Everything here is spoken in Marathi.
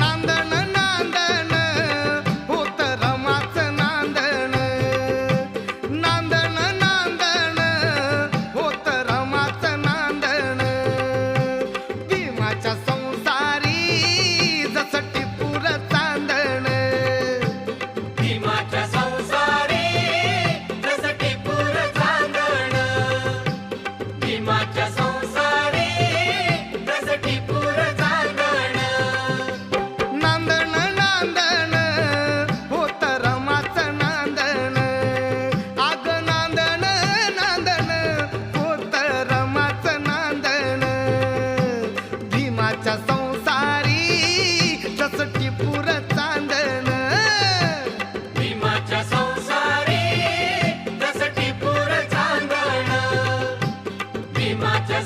நந்தன भीमाच्या